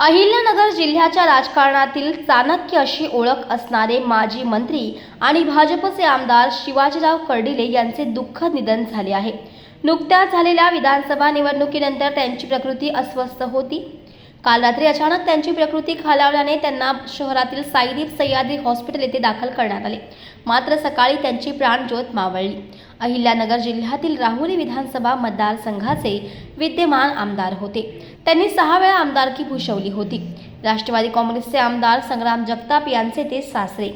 अहिल्यानगर जिल्ह्याच्या राजकारणातील चाणक्य अशी ओळख असणारे माजी मंत्री आणि भाजपचे आमदार शिवाजीराव कर्डिले यांचे दुःखद निधन झाले आहे. नुकत्याच झालेल्या विधानसभा निवडणुकीनंतर त्यांची प्रकृती अस्वस्थ होती. काल रात्री अचानक त्यांची प्रकृती खालावल्याने त्यांना शहरातील साईदीप सह्याद्री हॉस्पिटल येथे दाखल करण्यात आले. मात्र सकाळी त्यांची प्राणज्योत मावळली. अहिल्यानगर जिल्ह्यातील राहुरी विधानसभा मतदारसंघाचे विद्यमान आमदार होते. त्यांनी सहा वेळा आमदारकी भूषवली होती. राष्ट्रवादी काँग्रेसचे आमदार संग्राम जगताप यांचे ते सासरे.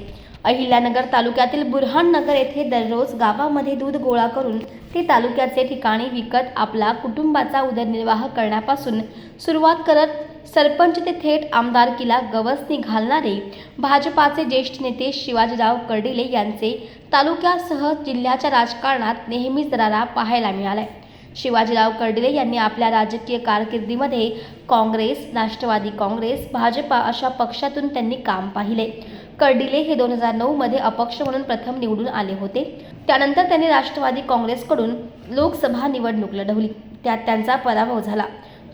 अहिल्यानगर तालुक्यातील बुरहाननगर येथे दररोज गावामध्ये दूध गोळा करून ते तालुक्याचे ठिकाणी विकत आपला कुटुंबाचा उदरनिर्वाह करण्यापासून सुरुवात करत सरपंच ते थेट आमदारकीला गवसणी घालणारे भाजपाचे ज्येष्ठ नेते शिवाजीराव कर्डिले यांचे तालुक्यासह जिल्ह्याच्या राजकारणात नेहमीच दरारा पाहायला मिळालाय. शिवाजीराव कर्डिले यांनी आपल्या राजकीय कारकिर्दीमध्ये काँग्रेस राष्ट्रवादी काँग्रेस भाजपा अशा पक्षातून त्यांनी काम पाहिले. कर्डिले हे दोन हजार नऊमध्ये अपक्ष म्हणून प्रथम निवडून आले होते. त्यानंतर त्यांनी राष्ट्रवादी काँग्रेसकडून लोकसभा निवडणूक लढवली. त्यात त्यांचा पराभव झाला.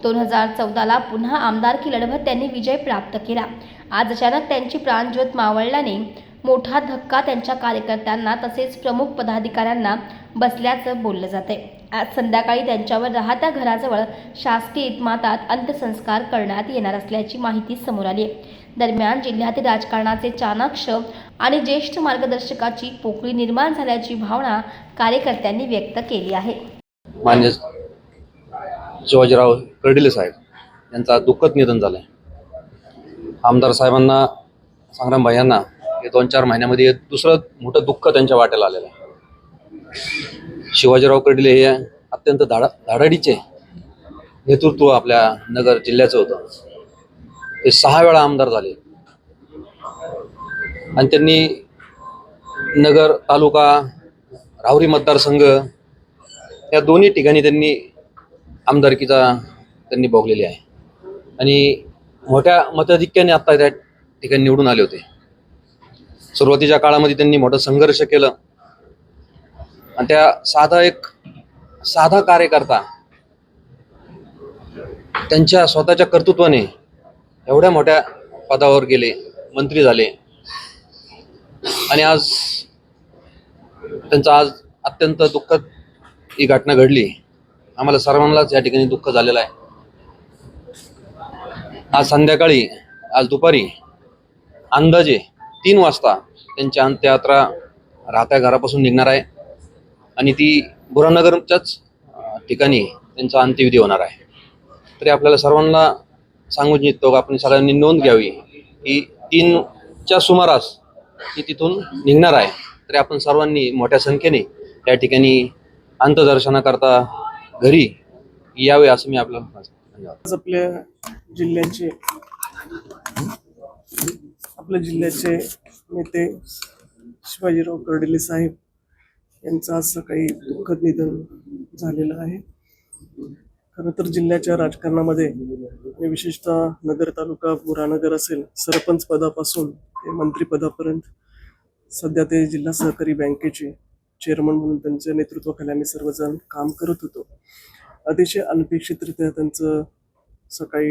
दोन हजार चौदाला पुन्हा आमदारकी लढवत त्यांनी विजय प्राप्त केला. आज अचानक त्यांची प्राणज्योत मावळल्याने मोठा धक्का त्यांच्या कार्यकर्त्यांना तसेच प्रमुख पदाधिकाऱ्यांना बसल्याचं बोललं जाते आज संध्याकाळी त्यांच्यावर राहत्या घराजवळ शासकीय इतमातात अंत्यसंस्कार करण्यात येणार असल्याची माहिती समोर आली आहे दरम्यान जिल्ह्यातील राजकारणाचे चाणाक्ष आणि ज्येष्ठ मार्गदर्शकाची पोकळी निर्माण झाल्याची भावना कार्यकर्त्यांनी व्यक्त केली आहे. शिवाजीराव कर्डिले साहेब यांचा दुःखद निधन झालं आहे आमदार साहेबांना संग्राम यांना हे दोन चार महिन्यामध्ये दुसरं मोठं दुःख त्यांच्या वाट्याला आलेलं आहे. शिवाजीराव कर्डिले हे अत्यंत धाडा धाडाडीचे नेतृत्व आपल्या नगर जिल्ह्याचं होतं. ते सहा वेळा आमदार झाले. आणि त्यांनी नगर तालुका राहुरी मतदारसंघ या दोन्ही ठिकाणी त्यांनी आमदारकीचा त्यांनी भोगलेली आहे. आणि मोठ्या मताधिक्याने आता त्या ठिकाणी निवडून आले होते. सुरुवातीच्या काळामध्ये त्यांनी मोठा संघर्ष केलं. आणि त्या साधा एक साधा कार्यकर्ता त्यांच्या स्वतःच्या कर्तृत्वाने एवढ्या मोठ्या पदावर गेले मंत्री झाले. आणि आज त्यांचा आज अत्यंत दुःखद ही घटना घडली. आम्हाला सर्वांनाच या ठिकाणी दुःख झालेलं आहे. आज संध्याकाळी आज दुपारी अंदाजे तीन वाजता त्यांची अंत्ययात्रा राहत्या घरापासून निघणार आहे आणि ती बुरानगरच्याच ठिकाणी त्यांचा अंत्यविधी होणार आहे. तरी आपल्याला सर्वांना सांगू इच्छितो आपण सगळ्यांनी नोंद घ्यावी की तीनच्या सुमारास ती तिथून निघणार आहे. तरी आपण सर्वांनी मोठ्या संख्येने या ठिकाणी अंतदर्शनाकरता घरी यावे असं मी आपल्याला आज आपल्या जिल्ह्याचे आपल्या जिल्ह्याचे नेते शिवाजीराव कर्डिले साहेब यांचं आज सकाळी दुःखद निधन झालेलं आहे. खरं तर जिल्ह्याच्या राजकारणामध्ये आणि विशेषतः नगर तालुका बुरानगर असेल सरपंच पदापासून ते मंत्रिपदापर्यंत सध्या ते जिल्हा सहकारी बँकेचे चेअरमन म्हणून त्यांच्या नेतृत्वाखाली आम्ही सर्वजण काम करत होतो. अतिशय अनपेक्षितरित्या त्यांचं सकाळी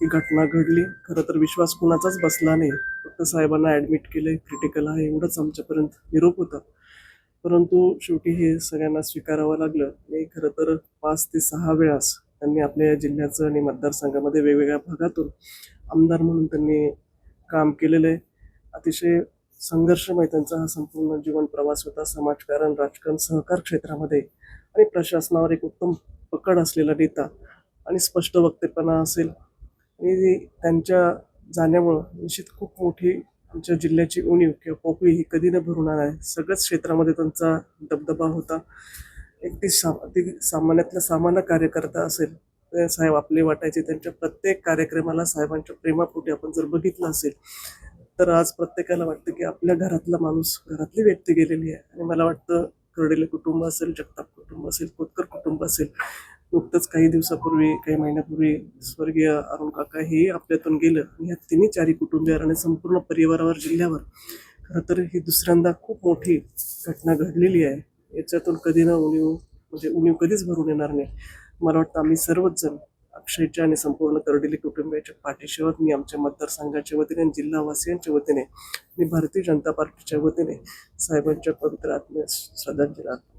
ही घटना घडली. खरं तर विश्वास कुणाचाच बसला नाही. फक्त साहेबांना ॲडमिट केले क्रिटिकल आहे एवढंच आमच्यापर्यंत निरोप होता. परंतु शेवटी हे सगळ्यांना स्वीकारावं लागलं. आणि खरं तर पाच ते सहा वेळास त्यांनी आपल्या या जिल्ह्याचं आणि मतदारसंघामध्ये वेगवेगळ्या भागातून आमदार म्हणून त्यांनी काम केलेलं आहे. अतिशय संघर्षमय त्यांचा हा संपूर्ण जीवन प्रवास होता. समाजकारण राजकारण सहकार क्षेत्रामध्ये आणि प्रशासनावर एक उत्तम पकड असलेला नेता आणि स्पष्ट वक्तेपणा असेल. आणि त्यांच्या जाण्यामुळं निश्चित खूप मोठी आमच्या जिल्ह्याची उणीव किंवा पोकळी ही कधी न भरून आहे. सगळ्याच क्षेत्रामध्ये त्यांचा दबदबा होता. एक ती सा ती सामान्यातला सामान्य कार्यकर्ता असेल साहेब आपले वाटायचे. त्यांच्या प्रत्येक कार्यक्रमाला साहेबांच्या प्रेमापोटी आपण जर बघितलं असेल तर आज प्रत्येकाला वाटतं की आपल्या घरातला माणूस घरातली व्यक्ती गेलेली आहे. आणि मला वाटतं कर्डिले कुटुंब असेल जगताप कुटुंब असेल कोतकर कुटुंब असेल नुकतंच काही दिवसापूर्वी काही महिन्यापूर्वी स्वर्गीय अरुण काका हे आपल्यातून गेलं. आणि ह्या तिन्ही चारी कुटुंबियावर आणि संपूर्ण परिवारावर जिल्ह्यावर खरं तर ही दुसऱ्यांदा खूप मोठी घटना घडलेली आहे. याच्यातून कधी ना उणीव म्हणजे उणीव कधीच भरून येणार नाही. मला वाटतं आम्ही सर्वच जण अक्षयच्या आणि संपूर्ण कर्डिली कुटुंबियाच्या पाठीशिवाय मी आमच्या मतदारसंघाच्या वतीने आणि जिल्हावासियांच्या वतीने आणि भारतीय जनता पार्टीच्या वतीने साहेबांच्या पवित्र आत्म्यास श्रद्धांजली अर्पण